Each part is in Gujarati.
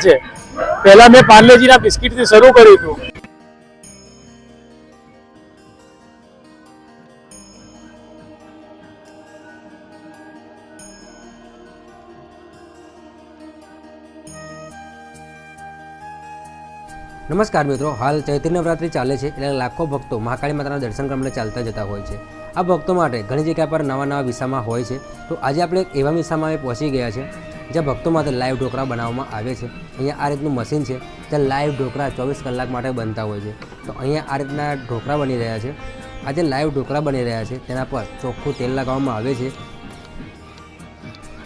છે. પહેલા મેં પાર્લેજીના બિસ્કિટથી શરૂ કર્યું હતું. નમસ્કાર મિત્રો, હાલ ચૈત્ર નવરાત્રિ ચાલે છે એટલે લાખો ભક્તો મહાકાળી માતાના દર્શન કરવા ચાલતા જતા હોય છે. આ ભક્તો માટે ઘણી જગ્યા પર નવા નવા વિસામાં હોય છે? તો આજે આપણે એવા વિસામાં પહોંચી ગયા છે જ્યાં ભક્તો માટે લાઈવ ઢોકળા બનાવવામાં આવે છે. અહીંયા આ રીતનું મશીન છે, જ્યાં લાઈવ ઢોકળા ચોવીસ કલાક માટે બનતા હોય છે. તો અહીંયા આ રીતના ઢોકળા બની રહ્યા છે. આ જે લાઈવ ઢોકળા બની રહ્યા છે, તેના પર ચોખ્ખું તેલ લગાવવામાં આવે છે.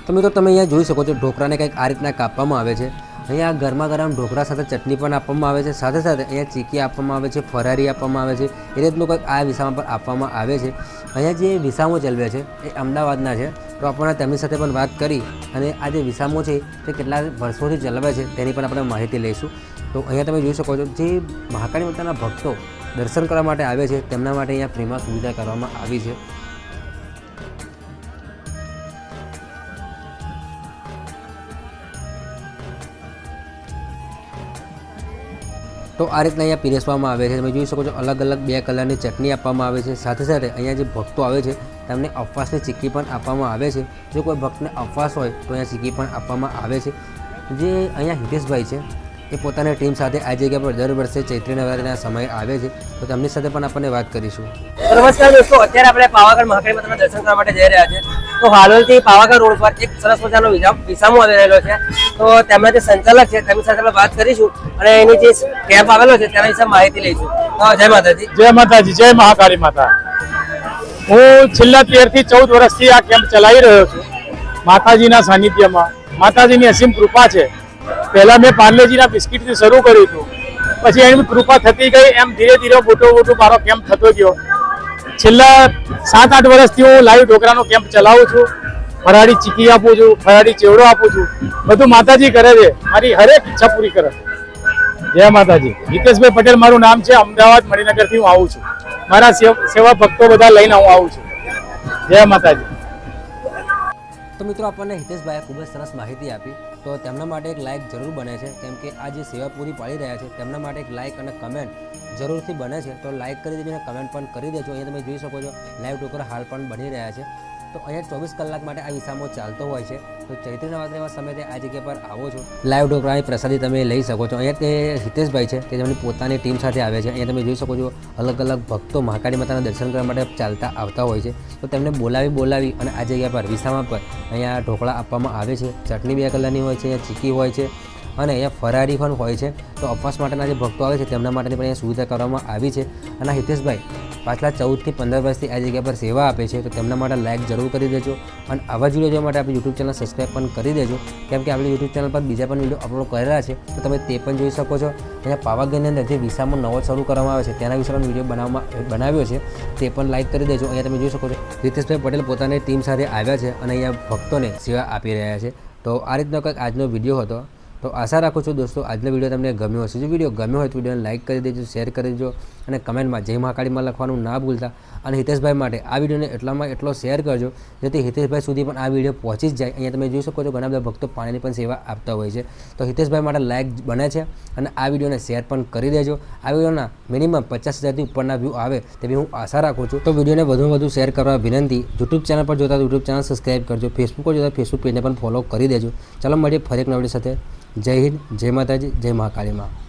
તો મિત્રો, તમે અહીંયા જોઈ શકો છો, ઢોકળાને કંઈક આ રીતના કાપવામાં આવે છે. અહીંયા ગરમા ગરમ ઢોકળા સાથે ચટણી પણ આપવામાં આવે છે. સાથે સાથે અહીંયા ચીકી આપવામાં આવે છે, ફરારી આપવામાં આવે છે. એ રીતનું કંઈક આ વિસામાં પર આપવામાં આવે છે. અહીંયા જે વિસામો ચલવે છે, એ અમદાવાદના છે. તો આપણે તેમની સાથે પણ વાત કરી અને આ જે વિસામો છે, તે કેટલા વર્ષોથી ચલાવે છે, તેની પણ આપણે માહિતી લઈશું. તો અહીંયા તમે જોઈ શકો છો, જે મહાકાળી માતાના ભક્તો દર્શન કરવા માટે આવે છે, તેમના માટે અહીંયા ફ્રીમાં સુવિધા કરવામાં આવી છે. તો આ રીતના અહીંયા પીરસવામાં આવે છે. તમે જોઈ શકો છો અલગ અલગ બે કલરની ચટણી આપવામાં આવે છે. સાથે સાથે અહીંયા જે ભક્તો આવે છે તેમને અપવાસની ચીક્કી પણ આપવામાં આવે છે. જો કોઈ ભક્તને અપવાસ હોય તો અહીંયા ચીક્કી પણ આપવામાં આવે છે. જે અહીંયા હિતેશભાઈ છે એ પોતાની ટીમ સાથે આ જગ્યા પર દર વર્ષે ચૈત્રી નવરાત્રિના સમયે આવે છે. તો તેમની સાથે પણ આપણને વાત કરીશું. નમસ્કાર દોસ્તો અત્યારે આપણે પાવાગઢ મહાકાળી માતાના દર્શન કરવા માટે જઈ રહ્યા છે. તો હાલોલથી પાવાગઢ રોડ પર એક સરસ મજાનો વિસામો આવી રહેલો છે. તો તેમના જે સંચાલક છે તેમની સાથે આપણે વાત કરીશું અને એની જે કેમ્પ આવેલો છે તેના વિશે માહિતી લઈશું. જય માતાજી. જય માતાજી જય મહાકાળી માતા. હું છેલ્લા તેરથી ચૌદ વર્ષથી આ કેમ્પ ચલાવી રહ્યો છું. માતાજીના સાનિધ્યમાં. માતાજીની અસીમ કૃપા છે. પહેલા મેં પાર્લેજીના બિસ્કિટથી શરૂ કર્યું હતું. પછી એની કૃપા થતી ગઈ, એમ ધીરે ધીરે મોટો મોટો મારો કેમ્પ થતો ગયો. છેલ્લા સાત આઠ વર્ષથી હું લાઈવ ઢોકરાનો કેમ્પ ચલાવું છું. ફરાળી ચીકી આપું છું, ફરાળી ચેવડો આપું છું. બધું માતાજી કરે છે. મારી હરેક ઈચ્છા પૂરી કરે. જય માતાજી. હિતેશભાઈ પટેલ મારું નામ છે. અમદાવાદ મણિનગરથી હું આવું છું. મારા સેવ- ભક્તો બધા લઈને હું આવું છું. જય માતાજી. તો મિત્રો આપણને હિતેશભાઈએ ખૂબ જ સરસ માહિતી આપી. તો તેમના માટે એક લાઇક જરૂર બને છે. કેમ કે આ જે સેવા પૂરી પાડી રહ્યા છે, તેમના માટે એક લાઇક અને કમેન્ટ જરૂરથી બને છે. તો લાઇક કરી દેજો અને કમેન્ટ પણ કરી દેજો. અહીંયા તમે જોઈ શકો છો, લાઈવ ટોકર હાલ પણ બની રહ્યા છે. તો અહીંયા ચોવીસ કલાક માટે આ વિસામો ચાલતો હોય છે. તો ચૈત્ર નવરાત્રિના સમયે આ જગ્યા પર આવો છો. લાઈવ ઢોકળાની પ્રસાદી તમે લઈ શકો છો. અહીંયા તે હિતેશભાઈ છે તે તેમની પોતાની ટીમ સાથે આવે છે. અહીંયા તમે જોઈ શકો છો અલગ અલગ ભક્તો મહાકાળી માતાના દર્શન કરવા માટે ચાલતા આવતા હોય છે. તો તેમને બોલાવી બોલાવી અને આ જગ્યા પર વિસામા પર અહીંયા ઢોકળા આપવામાં આવે છે. ચટણી બે કલરની હોય છે, અહીંયા ચીકી હોય છે અને અહીંયા ફરારી પણ હોય છે. તો અપવાસ માટેના જે ભક્તો આવે છે તેમના માટેની પણ અહીંયા સુવિધા કરવામાં આવી છે. અને હિતેશભાઈ પાછલા ચૌદથી પંદર વર્ષથી આ જગ્યા પર સેવા આપે છે, તો તેમના માટે લાઇક જરૂર કરી દેજો અને આવા જ વીડિયો જોવા માટે આપણી યુટ્યુબ ચેનલ સબસ્ક્રાઈબ પણ કરી દેજો. કેમ કે આપણી યુટ્યુબ ચેનલ પર બીજા પણ વીડિયો અપલોડ કરેલા છે, તો તમે તે પણ જોઈ શકો છો. અહીંયા પાવાગઢની અંદર જે વિસામો નવો શરૂ કરવામાં આવે છે, તેના વિશે પણ વીડિયો બનાવવામાં બનાવ્યો છે, તે પણ લાઇક કરી દેજો. અહીંયા તમે જોઈ શકો છો, રીતેશભાઈ પટેલ પોતાની ટીમ સાથે આવ્યા છે અને અહીંયા ભક્તોને સેવા આપી રહ્યા છે. તો આ રીતનો કંઈક આજનો વીડિયો હતો. તો આશા રાખું છું દોસ્તો, આજનો વીડિયો તમને ગમ્યો હશે. જો વીડિયો ગમ્યો હોય તો વિડીયોને લાઇક કરી દેજો શેર કરી દેજો. અને કમેન્ટમાં જય મહાકાળીમાં લખવાનું ના ભૂલતા. અને હિતેશભાઈ માટે આ વિડીયોને એટલામાં એટલો શેર કરજો, જેથી હિતેશભાઈ સુધી પણ આ વીડિયો પહોંચી જ જાય. અહીંયા તમે જોઈ શકો છો ઘણા બધા ભક્તો પાણીની પણ સેવા આપતા હોય છે. તો હિતેશભાઈ માટે લાઇક બને છે અને આ વિડીયોને શેર પણ કરી દેજો. આ વિડીયોના મિનિમમ પચાસ હજારથી ઉપરના વ્યૂ આવે તેવી હું આશા રાખું છું. તો વિડીયોને વધુ વધુ શેર કરવા વિનંતી યુટ્યુબ ચેનલ પર જોતા યુટ્યુબ ચેનલ સબસ્ક્રાઈબ કરજો. ફેસબુક પર જોતા ફેસબુક પેજને પણ ફોલો કરી દેજો. ચાલો મળીએ ફરી એક નવડી સાથે. જય હિન્દ, જય માતાજી, જય મહાકાળીમાં.